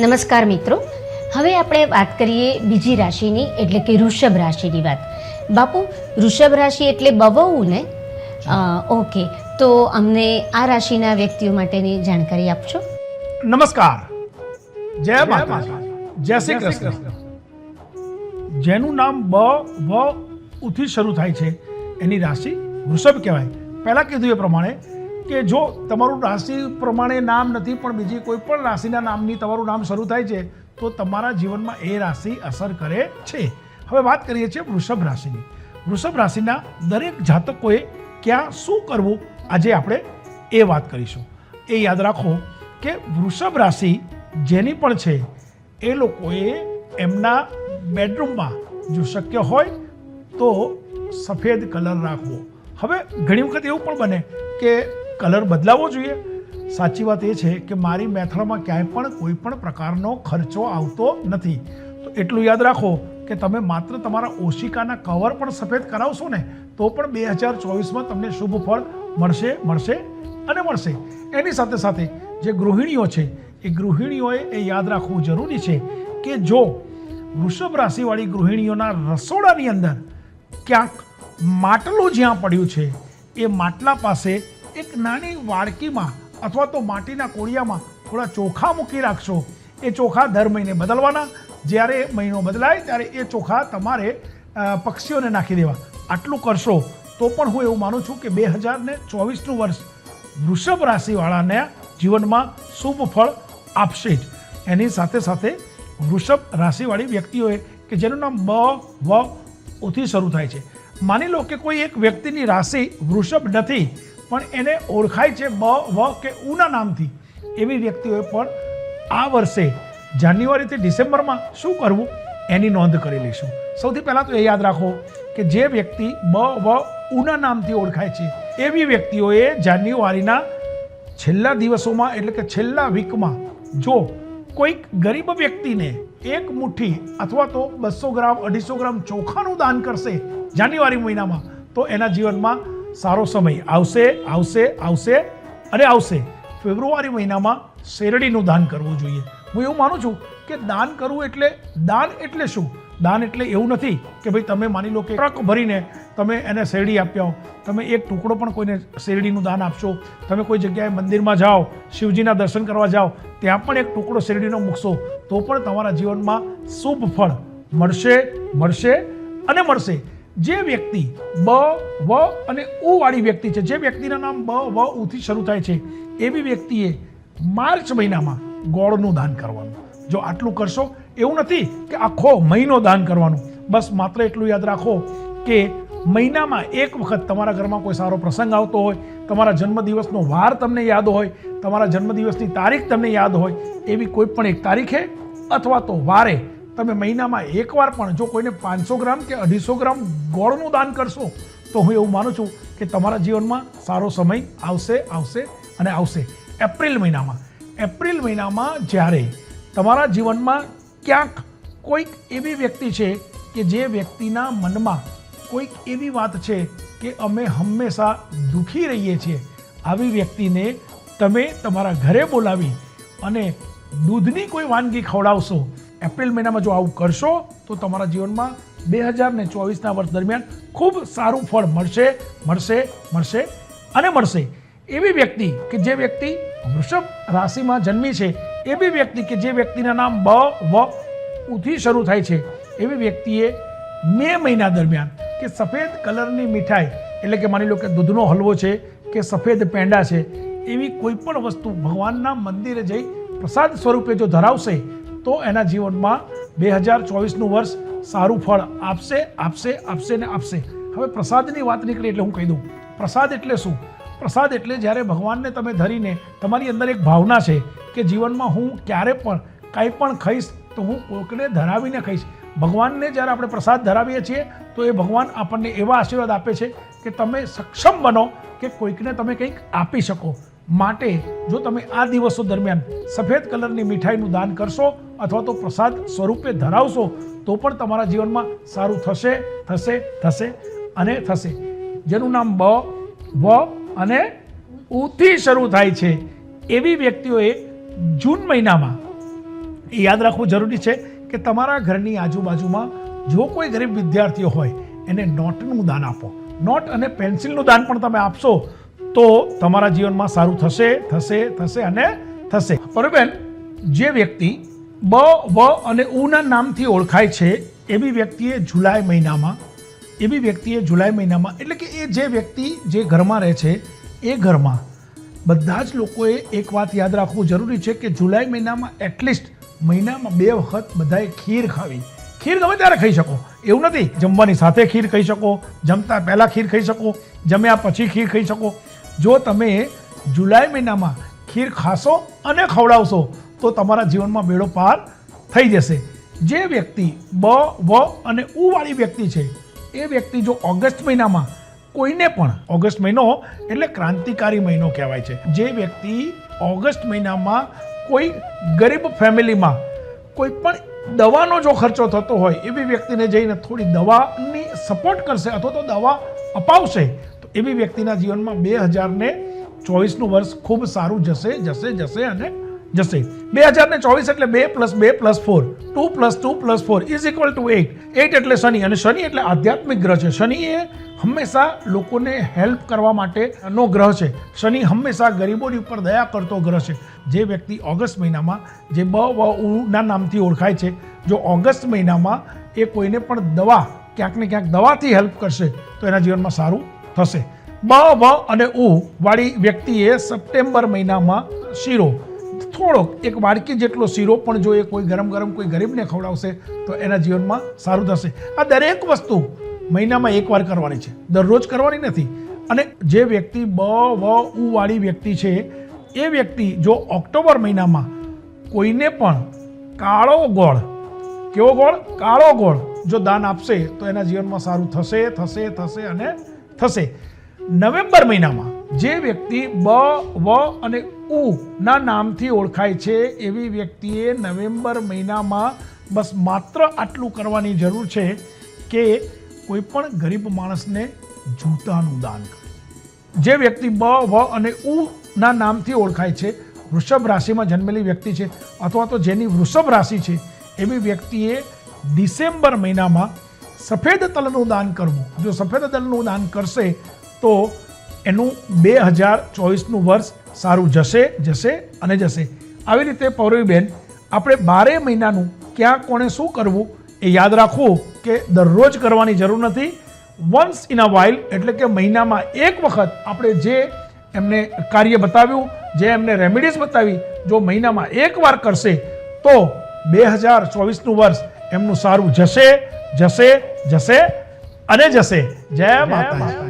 નમસ્કાર મિત્રો. હવે આપણે વાત કરીએ બીજી રાશિની એટલે કે વૃષભ રાશિની વાત. બાપુ વૃષભ રાશિ એટલે બવવું ને? ઓકે. તો અમને આ રાશિના વ્યક્તિઓ માટેની જાણકારી આપશો નમસ્કાર. જય માતા જય શ્રી કૃષ્ણ. જેનું નામ બ વ ઉથી શરૂ થાય છે. એની રાશિ વૃષભ કહેવાય. પહેલાં કીધું એ પ્રમાણે કે જો તમારું રાશિ પ્રમાણે નામ નથી, પણ બીજી કોઈ પણ રાશિના નામની તમારું નામ શરૂ થાય છે, તો તમારા જીવનમાં એ રાશિ અસર કરે છે. હવે વાત કરીએ છીએ વૃષભ રાશિની. વૃષભ રાશિના દરેક જાતકોએ ક્યાં શું કરવું, આજે આપણે એ વાત કરીશું. એ યાદ રાખો કે વૃષભ રાશિ જેની પણ છે, એ લોકોએ એમના બેડરૂમમાં જો શક્ય હોય, તો સફેદ કલર રાખવો. હવે ઘણી વખત એવું પણ બને કે કલર બદલાવવો જોઈએ. સાચી વાત એ છે કે મારી મેથડમાં ક્યાંય પણ કોઈ પણ પ્રકારનો ખર્ચો આવતો નથી. તો એટલું યાદ રાખો કે તમે માત્ર તમારા ઓશિકાના કવર પણ સફેદ કરાવશો ને, તો પણ બે હજાર ચોવીસમાં તમને શુભ ફળ મળશે મળશે અને મળશે. એની સાથે સાથે જે ગૃહિણીઓ છે, એ ગૃહિણીઓએ એ યાદ રાખવું જરૂરી છે કે જો વૃષભ રાશિવાળી ગૃહિણીઓના રસોડાની અંદર ક્યાંક માટલું જ્યાં પડ્યું છે, એ માટલા પાસે એક નાની વાડકીમાં અથવા તો માટીના કોળિયામાં થોડા ચોખા મૂકી રાખશો. એ ચોખા દર મહિને બદલવાના. જ્યારે મહિનો બદલાય, ત્યારે એ ચોખા તમારે પક્ષીઓને નાખી દેવા. આટલું કરશો તો પણ હું એવું માનું છું કે બે હજાર ને ચોવીસનું વર્ષ વૃષભ રાશિવાળાને જીવનમાં શુભ ફળ આપશે જ. એની સાથે સાથે વૃષભ રાશિવાળી વ્યક્તિઓએ કે જેનું નામ બ, વ ઓથી શરૂ થાય છે. માની લો કે કોઈ એક વ્યક્તિની રાશિ વૃષભ નથી પણ એને ઓળખાય છે બ, વ કે ઉના નામથી. એવી વ્યક્તિઓએ પણ આ વર્ષે જાન્યુઆરીથી ડિસેમ્બરમાં શું કરવું એની નોંધ કરી લઈશું. સૌથી પહેલાં તો એ યાદ રાખો કે જે વ્યક્તિ બ, વ ઉના નામથી ઓળખાય છે, એવી વ્યક્તિઓએ જાન્યુઆરીના છેલ્લા દિવસોમાં એટલે કે છેલ્લા વીકમાં જો કોઈક ગરીબ વ્યક્તિને એક મુઠ્ઠી અથવા તો બસો ગ્રામ, અઢીસો ગ્રામ ચોખાનું દાન કરશે જાન્યુઆરી મહિનામાં, તો એના જીવનમાં સારો સમય. આવશે આવશે આવશે અને આવશે. ફેબ્રુઆરી મહિનામાં શેરડીનું દાન કરવું જોઈએ. હું એવું માનું છું કે દાન કરવું એટલે, દાન એટલે શું? દાન એટલે એવું નથી કે ભાઈ તમે માની લો કે ટ્રક ભરીને તમે એને શેરડી આપ્યા તમે એક ટુકડો પણ કોઈને શેરડીનું દાન આપશો. તમે કોઈ જગ્યાએ મંદિરમાં જાઓ, શિવજીના દર્શન કરવા જાઓ, ત્યાં પણ એક ટુકડો શેરડીનો મૂકશો. તો પણ તમારા જીવનમાં શુભ ફળ મળશે મળશે અને મળશે. જે વ્યક્તિ બ, વ અને ઉ વાળી વ્યક્તિ છે, જે વ્યક્તિના નામ બ, વ ઉથી શરૂ થાય છે, એવી વ્યક્તિએ માર્ચ મહિનામાં ગોળનું દાન કરવાનું. જો આટલું કરશો, એવું નથી કે આખો મહિનો દાન કરવાનું. બસ માત્ર એટલું યાદ રાખો કે મહિનામાં એક વખત તમારા ઘરમાં કોઈ સારો પ્રસંગ આવતો હોય, તમારા જન્મદિવસનો વાર તમને યાદ હોય, તમારા જન્મદિવસની તારીખ તમને યાદ હોય, એવી કોઈ પણ એક તારીખે અથવા તો વારે તમે મહિનામાં એકવાર પણ જો કોઈને પાંચસો ગ્રામ કે અઢીસો ગ્રામ ગોળનું દાન કરશો, તો હું એવું માનું છું કે તમારા જીવનમાં સારો સમય આવશે આવશે અને આવશે. એપ્રિલ મહિનામાં. એપ્રિલ મહિનામાં જ્યારે તમારા જીવનમાં ક્યાંક કોઈક એવી વ્યક્તિ છે કે જે વ્યક્તિના મનમાં કોઈક એવી વાત છે કે અમે હંમેશા દુઃખી રહીએ છીએ, આવી વ્યક્તિને તમે તમારા ઘરે બોલાવી અને દૂધની કોઈ વાનગી ખવડાવશો એપ્રિલ મહિનામાં જો આવું કરશો, તો તમારા જીવનમાં બે હજાર ને ચોવીસના વર્ષ દરમિયાન ખૂબ સારું ફળ મળશે મળશે મળશે અને મળશે. એવી વ્યક્તિ કે જે વ્યક્તિ વૃષભ રાશિમાં જન્મી છે, એવી વ્યક્તિ કે જે વ્યક્તિના નામ બ, વ, ઉથી શરૂ થાય છે, એવી વ્યક્તિએ મે મહિના દરમિયાન કે સફેદ કલરની મીઠાઈ, એટલે કે માની લો કે દૂધનો હલવો છે, કે સફેદ પેંડા છે, એવી કોઈ પણ વસ્તુ ભગવાનના મંદિરે જઈ પ્રસાદ સ્વરૂપે જો ધરાવશે તો એના જીવનમાં બે હજાર ચોવીસનું વર્ષ સારું ફળ આપશે આપશે આપશે ને આપશે. હવે પ્રસાદની વાત નીકળે એટલે હું કહી દઉં. પ્રસાદ એટલે શું? પ્રસાદ એટલે જ્યારે ભગવાનને તમે ધરીને તમારી અંદર એક ભાવના છે કે જીવનમાં હું ક્યારે પણ કાંઈ પણ ખાઈશ તો હું કોઈકને ધરાવીને ખાઈશ. ભગવાનને જ્યારે આપણે પ્રસાદ ધરાવીએ છીએ તો એ ભગવાન આપણને એવા આશીર્વાદ આપે છે કે તમે સક્ષમ બનો કે કોઈકને તમે કંઈક આપી શકો. માટે જો તમે આ દિવસો દરમિયાન સફેદ કલરની મીઠાઈનું દાન કરશો અથવા તો પ્રસાદ સ્વરૂપે ધરાવશો, તો પણ તમારા જીવનમાં સારું થશે થશે થશે અને થશે. જેનું નામ બ, વ અને ઉથી શરૂ થાય છે. એવી વ્યક્તિઓએ જૂન મહિનામાં યાદ રાખવું જરૂરી છે કે તમારા ઘરની આજુબાજુમાં જો કોઈ ગરીબ વિદ્યાર્થીઓ હોય, એને નોટનું દાન આપો. નોટ અને પેન્સિલનું દાન પણ તમે આપશો. તો તમારા જીવનમાં સારું થશે થશે થશે અને થશે. બરોબર જે વ્યક્તિ બ, વ અને ઉના નામથી ઓળખાય છે એવી વ્યક્તિએ જુલાઈ મહિનામાં એવી વ્યક્તિએ જુલાઈ મહિનામાં, એટલે કે એ જે વ્યક્તિ જે ઘરમાં રહે છે, એ ઘરમાં બધા જ લોકોએ એક વાત યાદ રાખવું જરૂરી છે કે જુલાઈ મહિનામાં એટલીસ્ટ મહિનામાં બે વખત બધાએ ખીર ખાવી. ખીર ગમે ત્યારે ખાઈ શકો. એવું નથી, જમવાની સાથે ખીર ખાઈ શકો, જમતા પહેલાં ખીર ખાઈ શકો, જમ્યા પછી ખીર ખાઈ શકો. જો તમે જુલાઈ મહિનામાં ખીર ખાશો અને ખવડાવશો, તો તમારા જીવનમાં બેડો પાર થઈ જશે. જે વ્યક્તિ બ, વ અને ઉવાળી વ્યક્તિ છે, એ વ્યક્તિ જો ઓગસ્ટ મહિનામાં કોઈને પણ, ઓગસ્ટ મહિનો એટલે ક્રાંતિકારી મહિનો કહેવાય છે. જે વ્યક્તિ ઓગસ્ટ મહિનામાં કોઈ ગરીબ ફેમિલીમાં કોઈ પણ દવાનો જો ખર્ચો થતો હોય, એવી વ્યક્તિને જઈને થોડી દવાની સપોર્ટ કરશે અથવા તો દવા અપાવશે એવી વ્યક્તિના જીવનમાં બે હજારને ચોવીસનું વર્ષ ખૂબ સારું જશે જશે જશે અને જશે. બે હજાર ને ચોવીસ એટલે બે પ્લસ બે plus four. Two plus two plus four is equal to eight eight એટલે શનિ અને શનિ એટલે આધ્યાત્મિક ગ્રહ છે. શનિ એ હંમેશા લોકોને હેલ્પ કરવા માટેનો ગ્રહ છે. શનિ હંમેશા ગરીબોની ઉપર દયા કરતો ગ્રહ છે. જે વ્યક્તિ ઓગસ્ટ મહિનામાં જે બ, વ ઉના નામથી ઓળખાય છે, જો ઓગસ્ટ મહિનામાં એ કોઈને પણ દવા, ક્યાંક ને ક્યાંક દવાથી હેલ્પ કરશે, તો એના જીવનમાં સારું થશે. બ, વ અને ઉ વાળી વ્યક્તિએ સપ્ટેમ્બર મહિનામાં શીરો. થોડોક, એક વાડકી જેટલો શીરો પણ જો એ કોઈ ગરમ ગરમ, કોઈ ગરીબને ખવડાવશે, તો એના જીવનમાં સારું થશે. આ દરેક વસ્તુ મહિનામાં એકવાર કરવાની છે. દરરોજ કરવાની નથી. અને જે વ્યક્તિ બ, વ, ઉ વાળી વ્યક્તિ છે, એ વ્યક્તિ જો ઓક્ટોબર મહિનામાં કોઈને પણ કાળો ગોળ, કેવો ગોળ? કાળો ગોળ જો દાન આપશે, તો એના જીવનમાં સારું થશે થશે થશે અને થશે. નવેમ્બર મહિનામાં જે વ્યક્તિ બ, વ અને ઉ ના નામથી ઓળખાય છે, એવી વ્યક્તિએ નવેમ્બર મહિનામાં બસ માત્ર આટલું કરવાની જરૂર છે કે કોઈ પણ ગરીબ માણસને જૂતાનું દાન કરે. જે વ્યક્તિ બ, વ અને ઉ ના નામથી ઓળખાય છે, વૃષભ રાશિમાં જન્મેલી વ્યક્તિ છે, અથવા તો જેની વૃષભ રાશિ છે, એવી વ્યક્તિએ ડિસેમ્બર મહિનામાં સફેદ તલનું દાન કરવું. જો સફેદ તલનું દાન કરશે, તો એનું બે હજાર ચોવીસનું વર્ષ સારું જશે જશે અને જશે. આવી રીતે પૌરવીબેન આપણે બારે મહિનાનું ક્યાં કોણે શું કરવું એ યાદ રાખવું કે દરરોજ કરવાની જરૂર નથી. વન્સ ઇન અ વાઇલ એટલે કે મહિનામાં એક વખત આપણે જે એમને કાર્ય બતાવ્યું, જે એમને રેમેડીઝ બતાવી, જો મહિનામાં એક વાર કરશે, તો બે હજાર ચોવીસનું વર્ષ એમનું સારું જશે જશે જશે અને જશે. જય માતા